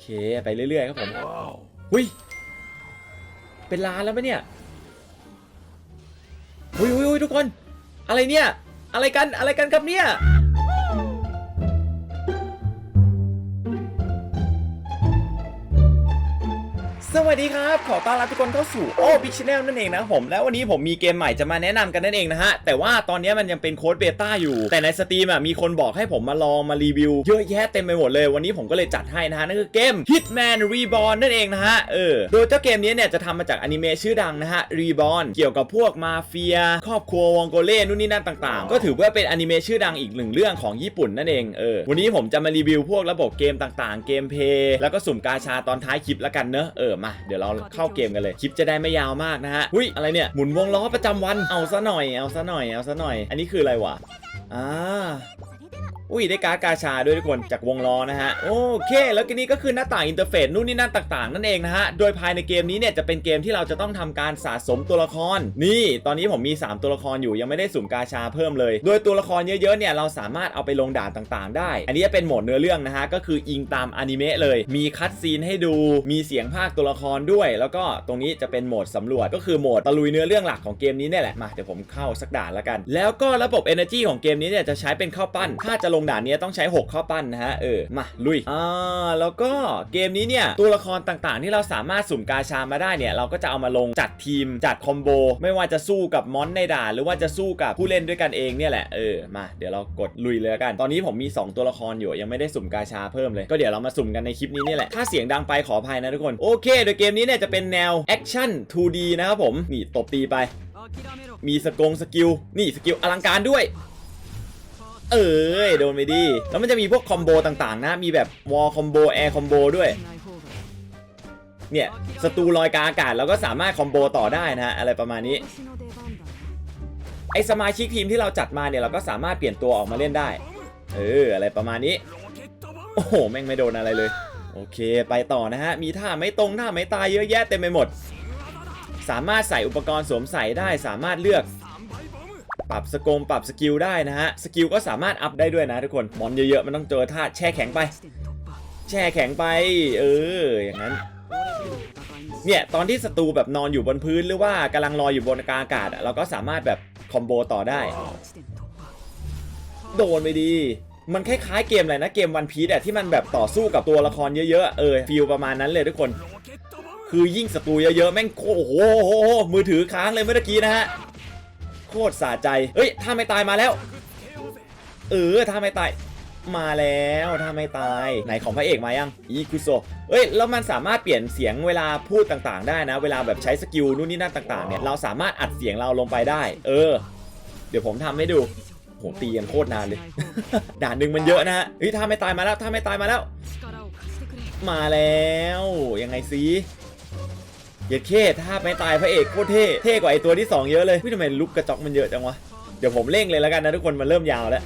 เค ไปเรื่อยๆครับผมหุยเป็นล้านแล้วปะเนี่ยหุยหุยหุยทุกคน อะไรเนี่ย อะไรกัน อะไรกันครับเนี่ย สวัสดีครับ ขอต้อนรับทุกคนเข้าสู่โอ้บิ๊กชแนลนั่นเองนะผม แล้ววันนี้ผมมีเกมใหม่จะมาแนะนำกันนั่นเองนะฮะ แต่ว่าตอนนี้มันยังเป็นโค้ดเบต้าอยู่ แต่ในสตรีมอะมีคนบอกให้ผมมาลองมารีวิว เยอะแยะเต็มไปหมดเลย วันนี้ผมก็เลยจัดให้นะฮะ นั่นคือเกม Hitman Reborn นั่นเองนะฮะ เออ โดยเจ้าเกมนี้เนี่ยจะทำมาจากอนิเมะชื่อดังนะฮะ Reborn เกี่ยวกับพวกมาเฟีย ครอบครัววองโกเล่นู่นนี่นั่นต่าง ๆ ก็ถือว่าเป็นอนิเมะชื่อดังอีกหนึ่งเรื่องของญี่ปุ่นนั่นเอง เออ วันนี้ผมจะมารีวิวพวกระบบเกมต่างๆ เกมเพย์แล้วก็สุ่มกาชาตอนท้ายคลิปแล้วกันเนอะเออมาเดี๋ยวเราเข้าเกมกันเลยคลิปจะได้ไม่ยาวมากนะฮะหุ้ยอะไรเนี่ยหมุนวงล้อประจำวันเอาซะหน่อยเอาซะหน่อยเอาซะหน่อย อันนี้คืออะไรวะอ่า อุ้ยได้การ์ดกาชาด้วยทุกคนจากวงล้อนะฮะโอเค แล้วก็นี่ก็คือหน้าต่างอินเทอร์เฟซนู่นนี่นั่นต่างๆนั่นเองนะฮะโดยภายในเกมนี้เนี่ยจะเป็นเกมที่เราจะต้องทำการสะสมตัวละคร นี่ ตอนนี้ผมมี 3 ตัวละครอยู่ยังไม่ได้สุ่มกาชาเพิ่มเลย โดยตัวละครเยอะๆเนี่ยเราสามารถเอาไปลงด่านต่างๆ ได้ อันนี้จะเป็นโหมดเนื้อเรื่องนะฮะก็คืออิงตามอนิเมะเลย มีคัดซีนให้ดู มีเสียงภาคตัวละครด้วย แล้วก็ตรงนี้จะเป็นโหมดสำรวจก็คือโหมดตะลุยเนื้อเรื่องหลักของเกมนี้เนี่ยแหละมาเดี๋ยวผมเข้าสักด่านแล้วกัน แล้วก็ระบบ Energy ของเกมนี้เนี่ยจะใช้เป็นข้าวปั้นถ้าจะลงด่านนี้ต้องใช้ 6 ข้าวปั้นนะฮะเออมาลุยอ่าแล้วก็เกมนี้เนี่ยตัวละครต่างๆ ที่เราสามารถสุ่มกาชามาได้เนี่ยเราก็จะเอามาลงจัดทีมจัดคอมโบไม่ว่าจะสู้กับมอนในด่าน หรือว่าจะสู้กับผู้เล่นด้วยกันเองเนี่ยแหละเออมาเดี๋ยวเรากดลุยเลยกัน ตอนนี้ผมมี 2 ตัวละครอยู่ยังไม่ได้สุ่มกาชาเพิ่มเลยก็เดี๋ยวเรามาสุ่มกันในคลิปนี้เนี่ยแหละถ้าเสียงดังไปขออภัยนะทุกคนโอเคโดยเกมนี้เนี่ยจะเป็นแนวแอคชั่น 2D นะครับผมนี่ตบตีไป มีสกงสกิลนี่สกิลอลังการด้วย เอ้ยโดนไปดิแล้วมันจะมีพวกคอมโบต่างๆนะ มีแบบวอลคอมโบแอร์คอมโบด้วย เนี่ยศัตรูลอยกาอากาศเราก็สามารถคอมโบต่อได้นะฮะอะไรประมาณนี้ไอสมาชิกทีมที่เราจัดมาเนี่ยเราก็สามารถเปลี่ยนตัวออกมาเล่นได้ เอออะไรประมาณนี้ โอ้โหแม่งไม่โดนอะไรเลย โอเคไปต่อนะฮะ มีท่าไม่ตรงท่าไม่ตายเยอะแยะเต็มไปหมด สามารถใส่อุปกรณ์สวมใส่ได้สามารถเลือก ปรับสกงปรับสกิลได้นะฮะ สกิลก็สามารถอัพได้ด้วยนะทุกคน มอนเยอะๆมันต้องเจอท่าแช่แข็งไป แช่แข็งไป เออ อย่างนั้นเนี่ยตอนที่ศัตรูแบบนอนอยู่บนพื้นหรือว่ากำลังลอยอยู่บนอากาศอะเราก็สามารถแบบคอมโบต่อได้ โดนไปดี มันคล้ายๆเกมอะไรนะเกมวันพีซอะที่มันแบบต่อสู้กับตัวละครเยอะๆเออฟีลประมาณนั้นเลยทุกคน คือยิ่งศัตรูเยอะๆแม่งโอ้โหมือถือค้างเลยเมื่อกี้นะฮะ คตรสะใจเอ้ยถ้าไม่ตายมาแล้ว เออถ้าไม่ตาย มาแล้วถ้าไม่ตาย ไหนของพระเอกมายังอีคุโซเอ้ยแล้วมันสามารถเปลี่ยนเสียงเวลาพูดต่างๆ ได้นะ เวลาแบบใช้สกิลนู่นนี่นั่นต่างๆเนี่ยเราสามารถอัดเสียงเราลงไปได้ เออ เดี๋ยวผมทำให้ดูโหตีกันโคตรนานเลย ด่านหนึ่งมันเยอะนะฮะเฮ้ยถ้าไม่ตายมาแล้วถ้าไม่ตายมาแล้ว มาแล้วยังไงซิ เย็ดเคถ้าไม่ตายพระเอกโคตรเท่ เท่กว่าไอตัวที่ 2 เยอะเลยพี่ทำไมลุกกระจอกมันเยอะจังวะ เดี๋ยวผมเร่งเลยแล้วกันนะทุกคนมันเริ่มยาวแล้ว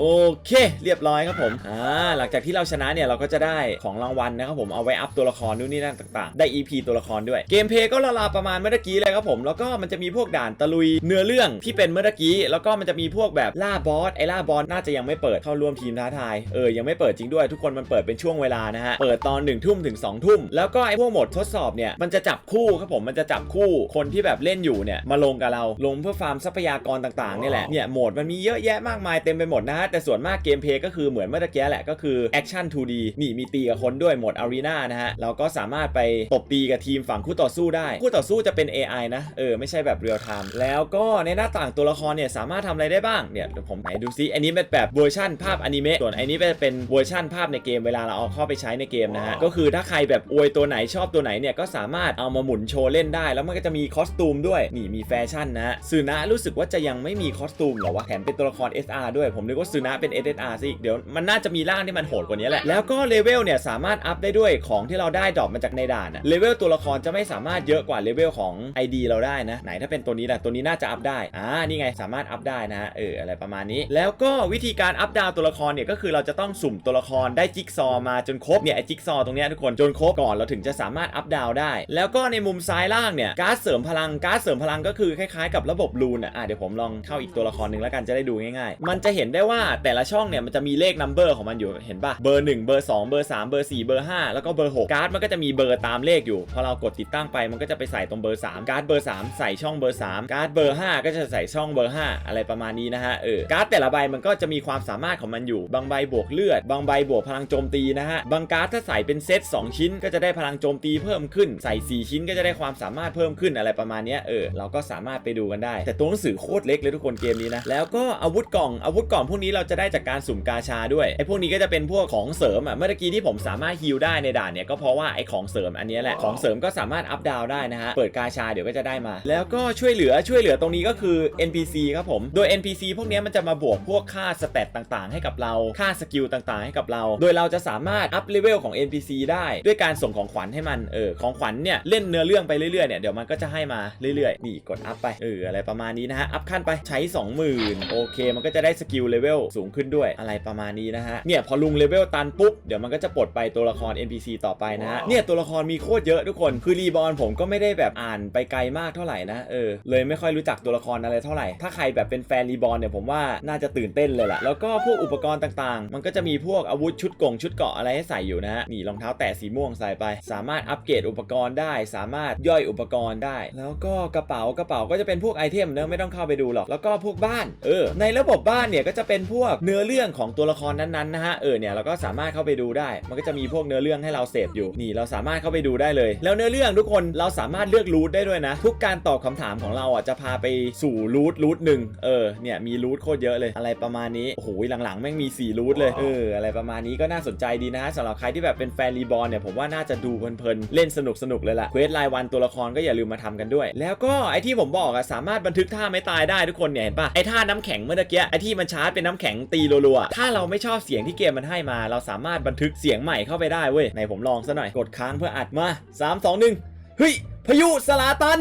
โอเค เรียบร้อยครับผมอ่าหลังจากที่เราชนะเนี่ยเราก็จะได้ของรางวัลนะครับผมเอาไว้อัพตัวละครนู่นนี่นั่นต่างๆ ได้ EP ตัวละครด้วย เกมเพย์ก็ละลาประมาณเมื่อกี้เลยครับผมแล้วก็มันจะมีพวกด่านตะลุยเนื้อเรื่องที่เป็นเมื่อกี้ แล้วก็มันจะมีพวกแบบล่าบอสไอ้ล่าบอสน่าจะยังไม่เปิดเข้าร่วมทีมท้าทายเออยังไม่เปิดจริงด้วยทุกคนมันเปิดเป็นช่วงเวลานะฮะเปิดตอน1นึ่ทุ่มถึง2องทุ่มแล้วก็ไอ้พวกโหมดทดสอบเนี่ยมันจะจับคู่ครับผมมันจะจับคู่คนที่แบบเล่นอยู่เนี่ยมาลงกับเราลงเพื่อฟาร์มทรัพยากรต่างๆนี่แหละเนี่ยโหมดมันมีเยอะแยะมากมายเต็มไปหมดนะฮะแต่ส่วนมากเกมเพลย์ก็คือเหมือนเมื่อตะกี้แหละก็คือแอคชั่น 2D นี่มีตีกับคนด้วยโหมดอารีนานะฮะเราก็สามารถไปตบตีกับทีมฝั่งคู่ต่อสู้ได้ คู่ต่อสู้จะเป็น AI นะ เออ ไม่ใช่แบบเรียลไทม์แล้วก็ในหน้าต่างตัวละครเนี่ย สามารถทำอะไรได้บ้าง เนี่ยเดี๋ยวผมไหนดูซิอันนี้เป็นแบบเวอร์ชั่นภาพอนิเมะส่วนอันนี้เป็นเวอร์ชั่นภาพในเกมเวลาเราเอาเข้าไปใช้ในเกมนะฮะก็คือถ้าใครแบบอวยตัวไหนชอบตัวไหนเนี่ยก็สามารถเอามาหมุนโชว์เล่นได้ แล้วมันก็จะมีคอสตูมด้วยนี่มีแฟชั่นนะซูนะรู้สึกว่าจะยังไม่มีคอสตูมหรอวะแถมเป็นตัวละคร SR ด้วยผมนึกว่าซนะเป็น SSR ซะอีกเดี๋ยวมันน่าจะมีร่างที่มันโหดกว่านี้แหละ แล้วก็เลเวลเนี่ยสามารถอัพได้ด้วยของที่เราได้ดรอปมาจากในด่านเลเวลตัวละครจะไม่สามารถเยอะกว่าเลเวลของ ID เราได้นะ ไหนถ้าเป็นตัวนี้ล่ะตัวนี้น่าจะอัพได้ อ่า นี่ไงสามารถอัพได้นะฮะ เออ อะไรประมาณนี้ แล้วก็วิธีการอัพดาวตัวละครเนี่ยก็คือเราจะต้องสุ่มตัวละครได้จิ๊กซอว์มาจนครบ เนี่ยไอจิ๊กซอว์ตรงนี้ทุกคนจนครบก่อนเราถึงจะสามารถอัพดาวได้ แล้วก็ในมุมซ้ายล่างเนี่ยการ์ดเสริมพลังการ์ดเสริมพลังก็คือคล้ายๆ กับระบบรูนอะอะเดี๋ยวผมลองเข้าอีกตัวละครหนึ่งแล้วกันจะได้ดูง่ายๆ มันจะเห็นได้ว่าว่าแต่ละช่องเนี่ยมันจะมีเลขนัมเบอร์ของมันอยู่เห็นปะเบอร์ 1 เบอร์ 2 เบอร์ 3 เบอร์ 4 เบอร์ 5 แล้วก็เบอร์ 6 การ์ดมันก็จะมีเบอร์ตามเลขอยู่พอเรากดติดตั้งไปมันก็จะไปใส่ตรงเบอร์ 3 การ์ดเบอร์ 3 ใส่ช่องเบอร์ 3 การ์ดเบอร์ 5 ก็จะใส่ช่องเบอร์ 5 อะไรประมาณนี้นะฮะเออการ์ดแต่ละใบมันก็จะมีความสามารถของมันอยู่บางใบบวกเลือด บางใบบวกพลังโจมตีนะฮะบางการ์ดถ้าใส่เป็นเซต2 ชิ้น ก็จะได้พลังโจมตีเพิ่มขึ้น ใส่ 4 ชิ้นก็จะได้ความสามารถเพิ่มขึ้นอะไรประมาณนี้เออเราก็สามารถไปดูกันได้ แต่ตัวหนังสือโคตรเล็กเลยทุกคนเกมนี้นะแล้วก็อาวุธกล่องอาวุธกล่องพวกนี้เราจะได้จากการสุ่มกาชาด้วยไอ้พวกนี้ก็จะเป็นพวกของเสริมอะเมื่อกี้ที่ผมสามารถฮิลได้ในด่านเนี่ยก็เพราะว่าไอ้ของเสริมอันเนี้ยแหละของเสริมก็สามารถอัพดาวได้นะฮะเปิดกาชาเดี๋ยวก็จะได้มา แล้วก็ช่วยเหลือช่วยเหลือตรงนี้ก็คือ NPC ครับผมโดย NPC พวกเนี้ยมันจะมาบวกพวกค่าสเตตต่างๆ ให้กับเราค่าสกิลต่างๆ ให้กับเรา โดยเราจะสามารถอัพเลเวลของ NPC ได้ด้วยการส่งของขวัญให้มันเออของขวัญเนี่ยเล่นเนื้อเรื่องไปเรื่อยๆเนี่ยเดี๋ยวมันก็จะให้มาเรื่อยๆนี่กดอัพไปเอออะไรประมาณนี้นะฮะอัพขั้นไปใช้ 20,000โอเค มันก็จะได้สกิลเลเวลสูงขึ้นด้วยอะไรประมาณนี้นะฮะเนี่ยพอลุงเลเวลตันปุ๊บเดี๋ยวมันก็จะปลดไปตัวละคร NPC ต่อไปนะฮะเนี่ยตัวละครมีโคตรเยอะทุกคนคือรีบอลผมก็ไม่ได้แบบอ่านไปไกลมากเท่าไหร่นะเออเลยไม่ค่อยรู้จักตัวละครอะไรเท่าไหร่ถ้าใครแบบเป็นแฟนรีบอลเนี่ยผมว่าน่าจะตื่นเต้นเลยแหละแล้วก็พวกอุปกรณ์ต่างๆ มันก็จะมีพวกอาวุธชุดกงชุดเกราะอะไรให้ใส่อยู่นะฮะนี่รองเท้าแตะสีม่วงใส่ไป สามารถอัปเกรดอุปกรณ์ได้ สามารถย่อยอุปกรณ์ได้ แล้วก็กระเป๋ากระเป๋าก็จะเป็นพวกไอเทมเนอะไม่ต้องเข้าไปดูหรอกแล้วก็พวกบ้านเออในระบบบ้านเนี่ยก็จะเป็นพวกเนื้อเรื่องของตัวละครนั้นๆนะฮะเออเนี่ยเราก็สามารถเข้าไปดูได้ มันก็จะมีพวกเนื้อเรื่องให้เราเสพอยู่นี่เราสามารถเข้าไปดูได้เลย แล้วเนื้อเรื่องทุกคนเราสามารถเลือกรูทได้ด้วยนะ ทุกการตอบคำถามของเราอะจะพาไปสู่รูทรูทหนึ่งเออเนี่ยมีรูทโคตรเยอะเลยอะไรประมาณนี้โอ้โหหลังๆแม่งมี4รูทเลยเอออะไรประมาณนี้ก็น่าสนใจดีนะฮะสำหรับใครที่แบบเป็นแฟนรีบอลเนี่ยผมว่าน่าจะดูเพลินๆเล่นสนุกสนุกเลยล่ะเควสรายวันตัวละครก็อย่าลืมมาทำกันด้วย แล้วก็ไอที่ผมบอกอะสามารถบันทึกท่าไม่ตายได้ทุกคนเนี่ยเห็นปะไอท่าน้ำแข็งเมื่อกี้ไอที่มันชาร์จเป็นน้ำแข็งตีรัวๆ ถ้าเราไม่ชอบเสียงที่เกมมันให้มา เราสามารถบันทึกเสียงใหม่เข้าไปได้เว้ยในผมลองซะหน่อยกดค้างเพื่ออัดมา 3 2 1เฮ้ยพายุสลาตัน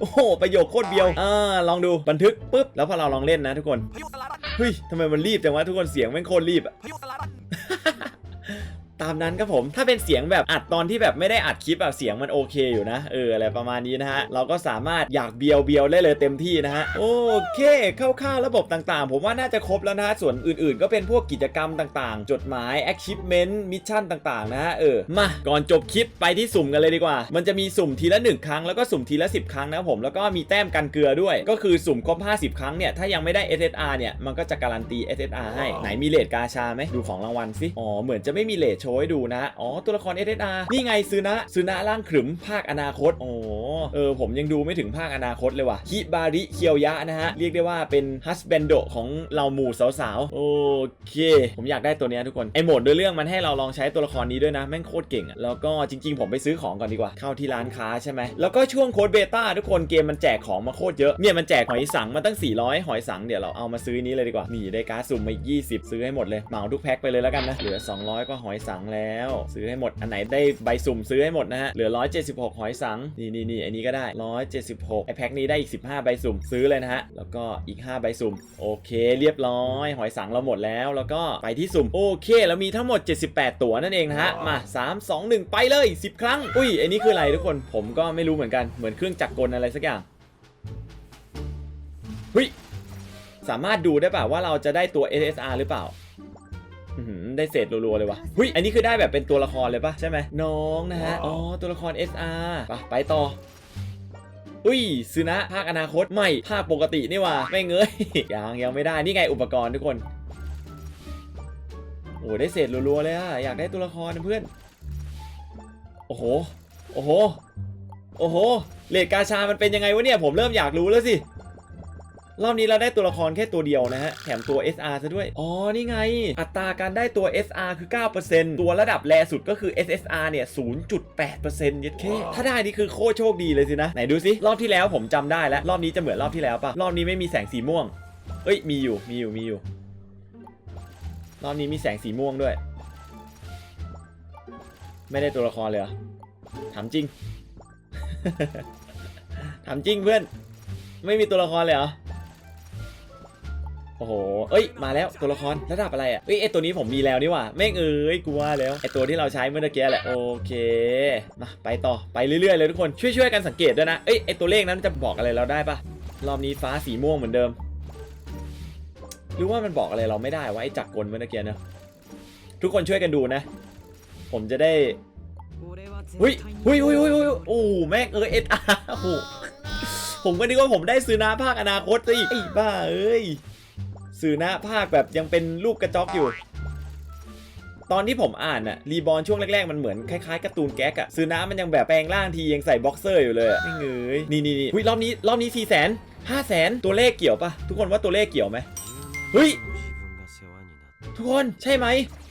โอ้โห ประโยคโคตรเบียว อ่า ลองดู บันทึกปุ๊บ แล้วพอเราลองเล่นนะทุกคนพายุสลาตันเฮ้ยทำไมมันรีบจังวะทุกคน เสียงแม่งโคตรรีบอะพายุสลา ตามนั้นครับผมถ้าเป็นเสียงแบบอัดตอนที่แบบไม่ได้อัดคลิปแบบเสียงมันโอเคอยู่นะเอออะไรประมาณนี้นะฮะเราก็สามารถอยากเบียวเบียวได้เลยเต็มที่นะฮะโอเคคร่าวๆระบบต่างๆ ผมว่าน่าจะครบแล้วนะฮะส่วนอื่นๆ ก็เป็นพวกกิจกรรมต่างๆ จดหมาย achievement มิชชั่นต่างๆนะฮะเออมาก่อนจบคลิปไปที่สุ่มกันเลยดีกว่า มันจะมีสุ่มทีละ 1 ครั้งแล้วก็สุ่มทีละ 10 ครั้งนะผมแล้วก็มีแต้มกันเกลือด้วย ก็คือสุ่มครบ50 ครั้งเนี่ยถ้ายังไม่ได้ SSR เนี่ยมันก็จะการันตี SSR ให้ไหนมีเลทกาชาไหมดูของรางวัลสิอ๋อเหมือนจะไม่มีเลทโชว์ให้ดูนะ อ๋อ ตัวละคร SSR นี่ไงซื้อนะซื้อนะร่างขรึมภาคอนาคต อ๋อ เออ ผมยังดูไม่ถึงภาคอนาคตเลยว่ะฮิบาริเคียวยะนะฮะ เรียกได้ว่าเป็นฮัสเบนโดของเราหมู่สาวๆ โอเค ผมอยากได้ตัวนี้ทุกคน ไอโหมดโดยเรื่องมันให้เราลองใช้ตัวละครนี้ด้วยนะ แม่งโคตรเก่งอะแล้วก็จริง ๆ ผมไปซื้อของก่อนดีกว่า เข้าที่ร้านค้าใช่ไหม แล้วก็ช่วงโค้ดเบต้าทุกคนเกมมันแจกของมาโคตรเยอะ เนี่ยมันแจกหอยสังมาตั้ง 400 หอยสังเดี๋ยวเราเอามาซื้อนี้เลยดีกว่า นี่ได้การ์ดสุ่มมาอีก 20 ซื้อให้หมดเลยเหมาทุกแพ็คไปเลยแล้วกันนะ เหลือ 200ก็หอยสังแล้ว ซื้อให้หมดอันไหนได้ใบสุ่มซื้อให้หมดนะฮะเหลือ 176 หอยสังนี่นี่นี่อันนี้ก็ได้ 176ไอแพ็คนี้ได้อีก 15 ใบสุ่มซื้อเลยนะฮะแล้วก็อีก 5 ใบสุ่มโอเค เรียบร้อย หอยสังเราหมดแล้ว แล้วก็ไปที่สุ่มโอเคแล้วมีทั้งหมด 78 ตั๋วนั่นเองนะฮะมา 3 2 1 ไปเลย 10 ครั้งอุ้ยอันนี้คืออะไรทุกคนผมก็ไม่รู้เหมือนกันเหมือนเครื่องจักรกลอะไรสักอย่างเฮ้ยสามารถดูได้ป่าว่าเราจะได้ตัว SSR หรือเปล่าอื้อหือ ได้เศษรัวๆเลยวะเฮ้ยอันนี้คือได้แบบเป็นตัวละครเลยปะใช่ไหมน้องนะฮะ อ๋อ ตัวละคร SR ไปไปต่ออุ้ยซื้อนะภาคอนาคตไม่ภาคปกตินี่หว่าไม่เงยยังยังไม่ได้นี่ไงอุปกรณ์ทุกคน โอ้ได้เศษรัวๆเลยอะอยากได้ตัวละครนะเพื่อน โอ้โห โอ้โห โอ้โหเลดกาชามันเป็นยังไงวะเนี่ย ผมเริ่มอยากรู้แล้วสิ รอบนี้เราได้ตัวละครแค่ตัวเดียวนะฮะ แถมตัว SR ซะด้วย อ๋อ นี่ไง อัตราการได้ตัว SR คือ 9%ตัวระดับแรสุดก็คือ SSR เนี่ย 0.8%เย็ดเคถ้าได้นี่คือโคตรโชคดีเลยสินะ ไหนดูสิ รอบที่แล้วผมจำได้แล้ว รอบนี้จะเหมือนรอบที่แล้วปะรอบนี้ไม่มีแสงสีม่วง เอ้ย มีอยู่ มีอยู่ มีอยู่ รอบนี้มีแสงสีม่วงด้วย ไม่ได้ตัวละครเลยเหรอถามจริงถามจริงเพื่อน ไม่มีตัวละครเลยเหรอโอ้โห เอ้ย มาแล้วตัวละครระดับอะไรอะเอ้ยไอตัวนี้ผมมีแล้วนี่ว่าแม่งเอ้ยกูว่าแล้วไอตัวที่เราใช้เมื่อกี้แหละโอเคมาไปต่อไปเรื่อยๆเลยทุกคนช่วยๆกันสังเกตด้วยนะเอ้ยไอตัวเลขนั้นจะบอกอะไรเราได้ปะรอบนี้ฟ้าสีม่วงเหมือนเดิมหรือว่ามันบอกอะไรเราไม่ได้วะไอ้จักรกลเมื่อกี้เนะทุกคนช่วยกันดูนะ ผมจะได้หุยหุยหุยหุยหุยโอ้โหแม่งเออเอสอาร์โอ้โหผมก็นึกว่าผมได้ซื้อนาภาคอนาคตซะอีกไอ้บ้าเอ้ย ซื้อน้าภาคแบบยังเป็นลูกกระจอกอยู่ ตอนที่ผมอ่านอะรีบอลช่วงแรกๆ มันเหมือนคล้ายๆการ์ตูนแก๊กอะซื้อน้ามันยังแบบแปลงร่างทียังใส่บ็อกเซอร์อยู่เลยอะไม่เงยนี่นี่นี่หุยรอบนี้รอบนี้สี่แสนห้าแสนตัวเลขเกี่ยวปะทุกคนว่าตัวเลขเกี่ยวไหมเฮ้ยทุกคนใช่ไหม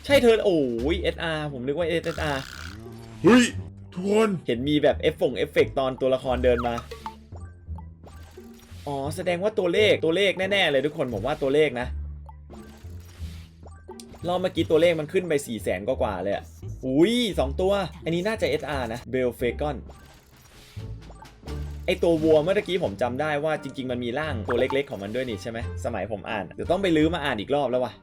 ใช่เธอโอ้ย SR ผมนึกว่า SSR เฮ้ย ทุกคน เห็นมีแบบเอฟฟงเอฟเฟกตอนตัวละครเดินมา อ๋อแสดงว่าตัวเลขตัวเลขแน่ๆเลยทุกคนผมว่าตัวเลขนะรอบเมื่อกี้ตัวเลขมันขึ้นไป4ี่แสนกว่าเลยอะอุ้ยสองตัว อันนี้น่าจะ SR นะเบลเฟกอนไอตัววัวเมื่อกี้ผมจำได้ว่าจริง ๆ มันมีร่างตัวเล็ก ๆ ของมันด้วยนี่ใช่ไหมสมัยผมอ่านเดี๋ยวต้องไปลื้อมาอ่านอีกรอบแล้ววะ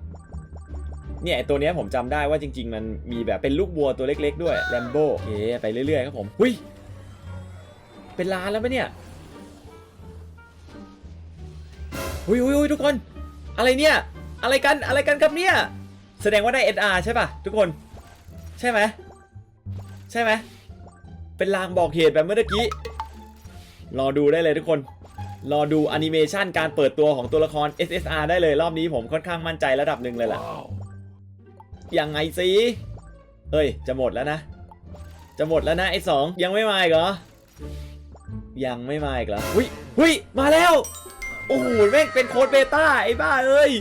เนี่ยไอตัวเนี้ยผมจำได้ว่าจริง ๆ มันมีแบบเป็นลูกวัวตัวเล็ก ๆ ด้วยแรมโบ้โอเคไปเรื่อยๆครับผมหุ้ยเป็นล้านแล้วปะเนี่ย หุยหุยหุยทุกคน อะไรเนี่ย อะไรกัน อะไรกันครับเนี่ย แสดงว่าได้ SR ใช่ป่ะ ทุกคน ใช่ไหม ใช่ไหม เป็นลางบอกเหตุแบบเมื่อกี้ รอดูได้เลยทุกคน รอดูแอนิเมชันการเปิดตัวของตัวละคร SSR ได้เลยรอบนี้ผมค่อนข้างมั่นใจระดับหนึ่งเลยล่ะว้าวยังไงสิเฮ้ย จะหมดแล้วนะ จะหมดแล้วนะไอ้สองยังไม่มาอีกเหรอ ยังไม่มาอีกเหรอหุยหุยมาแล้ว โอ้โหแม่งเป็นโค้ดเบต้าไอ้บ้าเอ้ย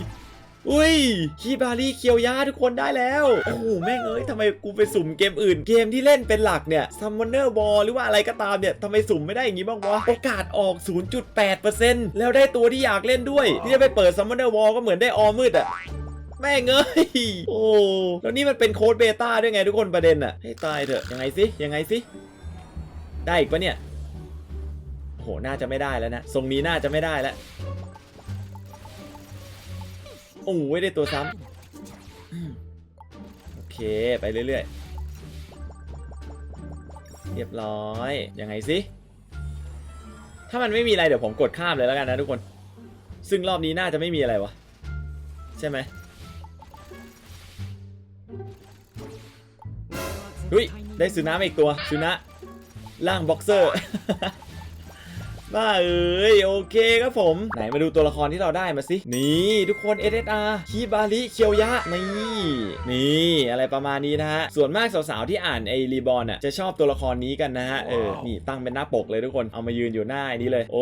อุ้ยคีบารีเคียวยาทุกคนได้แล้ว โอ้โหแม่งเอ้ยทำไมกูไปสุ่มเกมอื่น เกมที่เล่นเป็นหลักเนี่ยซัมมอนเนอร์บอลหรือว่าอะไรก็ตามเนี่ยทำไมสุ่มไม่ได้อย่างงี้บ้างวะ โอกาสออก 0.8%แล้วได้ตัวที่อยากเล่นด้วย ที่จะไปเปิดซัมมอนเนอร์บอลก็เหมือนได้ออมืดอะแม่งเอ้ย โอ้แล้วนี่มันเป็นโค้ดเบต้าด้วยไงทุกคนประเด็นอะให้ตายเถอะยังไงสิยังไงสิได้อีกปะเนี่ย โหน่าจะไม่ได้แล้วนะทรงนี้น่าจะไม่ได้แล้วโอ้ยได้ตัวซ้ำโอเคไปเรื่อยๆเรียบร้อยยังไงสิถ้ามันไม่มีอะไรเดี๋ยวผมกดข้ามเลยแล้วกันนะทุกคน ซึ่งรอบนี้น่าจะไม่มีอะไรวะใช่ไหมเฮ้ยได้ซูนะอีกตัวซูนะล่างบ็อกเซอร์ บ้าเอ้ยโอเคครับผม ไหนมาดูตัวละครที่เราได้มาสิ นี่ทุกคน SSR คีบาริเคียวยะ นี่ นี่อะไรประมาณนี้นะฮะ ส่วนมากสาวๆที่อ่านไอรีบอลอะจะชอบตัวละครนี้กันนะฮะ เออ นี่ตั้งเป็นหน้าปกเลยทุกคน เอามายืนอยู่หน้าไอ้นี้เลย โอ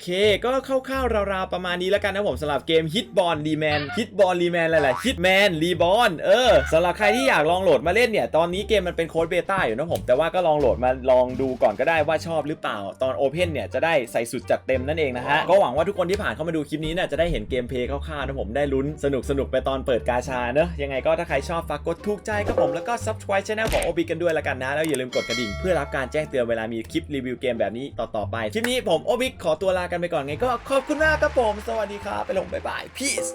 เค ก็คร่าวๆราวๆประมาณนี้แล้วกันนะผมสำหรับเกม Hitball Reman Hitball Reman อะไรๆ Hitman Reborn เออสำหรับใครที่อยากลองโหลดมาเล่นเนี่ยตอนนี้เกมมันเป็นโค้ดเบต้าอยู่นะผมแต่ว่าก็ลองโหลดมาลองดูก่อนก็ได้ว่าชอบหรือเปล่าตอนโอเพนเนี่ยจะได้ใส่สุดจัดเต็มนั่นเองนะฮะ ก็หวังว่าทุกคนที่ผ่านเข้ามาดูคลิปนี้เนี่ยจะได้เห็นเกมเพลย์คร่าวๆนะผมได้ลุ้นสนุกสนุกๆไปตอนเปิดกาชาเนอะยังไงก็ถ้าใครชอบฝากกดถูกใจครับผมแล้วก็ subscribe channel ของ OB กันด้วยละกันนะ แล้วอย่าลืมกดกระดิ่งเพื่อรับการแจ้งเตือนเวลามีคลิปรีวิวเกมแบบนี้ต่อๆไปคลิปนี้ผมโอบิขอตัวลากันไปก่อนไงก็ขอบคุณมากครับผม สวัสดีครับไปลงบ๊ายบาย peace